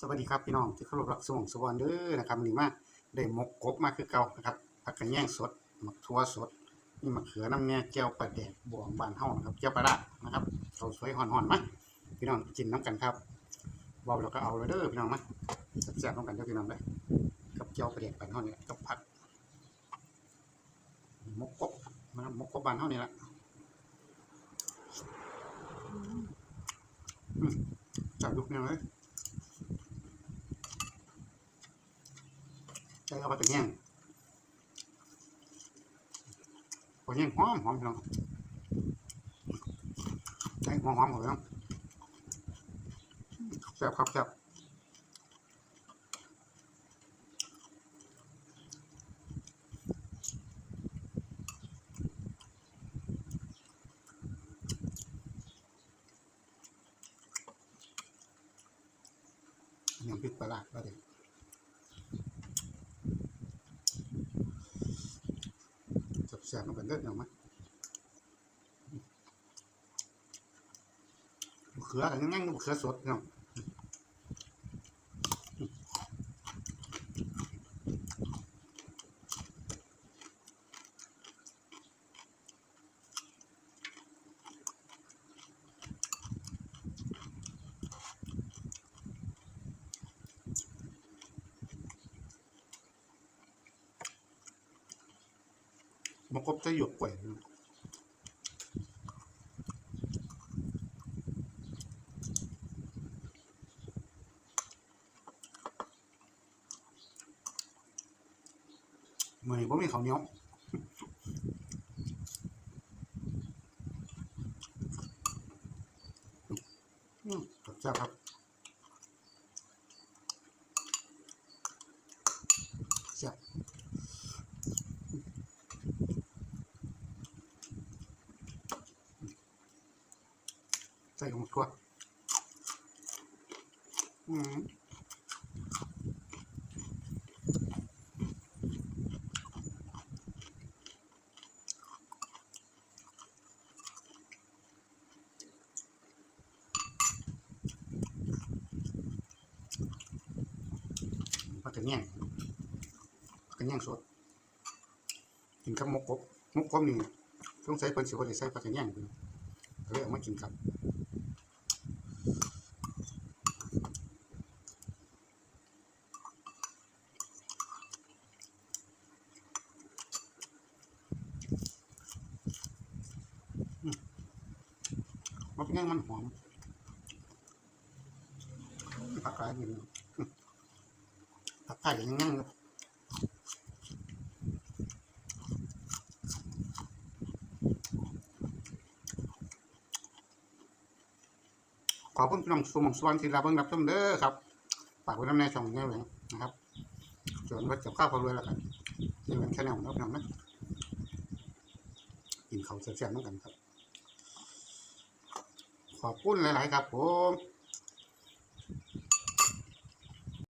สวัสดีครับพี่น้องที่เคารพรักสวงสวรรค์เด้อนะครับวันนี้มาได้หมกกบมาคือเก่านะครับผักกระแยงสดหมักทั่วสดนี่มะเขือน้ำเนี่ยแก้วปลาแดกบวงบานเฮานะครับแก้วปลาดานะครับเขาสวยห่อนๆมาพี่น้องกินน้ำกันครับบาแล้วก็เอาเลยเด้อพี่น้องมาแซ่บๆน้ำกันเด้อพี่น้องเด้กับแก้วปลาแดกบานเฮานี่แหละกับผักหมกกบมาหมกกบบานเฮานี่แหละจับลูกเนี่ยเลย ใช้เอาไปตะแง่งพอแง่งหอมหอมพี่น้องใช้หอมหอมหมดแล้วแซ่บครับแซ่บยังพิษประหลาดประเด็น แสบมันก็เลิศเนาะมั้ยมะเขือกันงั้งๆมะเขือสดเนาะ มะกบจะหยวกกว่าเนมือนี้บ่มีข้าวเหนียวอืมแซ่บครับแซ่บ ใส่ลงตัวอืมผักกระเนียงผักกระเนียงสดกินกับหมกกบหมกกบนี่ต้องใส่เป็นสิว่าจะใส่ผักกระเนียงเป็นเลยเอามากินกับ มันเนยังมันหอมผักกาดนี่ผักกาดย่างงั้นเลยขอบคุณพี่น้องสมองสวรรค์ที่รับเบิ่งรับชมเด้อครับฝากไว้น้ำในช่องนี้ไว้นะครับส่วนวัดกับข้าวพอรวยแล้วกันนี่เป็นแค่แนวนะครับพี่น้องนะกินเข้าวแซ่บๆน้ำกันครับ ขอบคุณหลาย ๆ ครับผม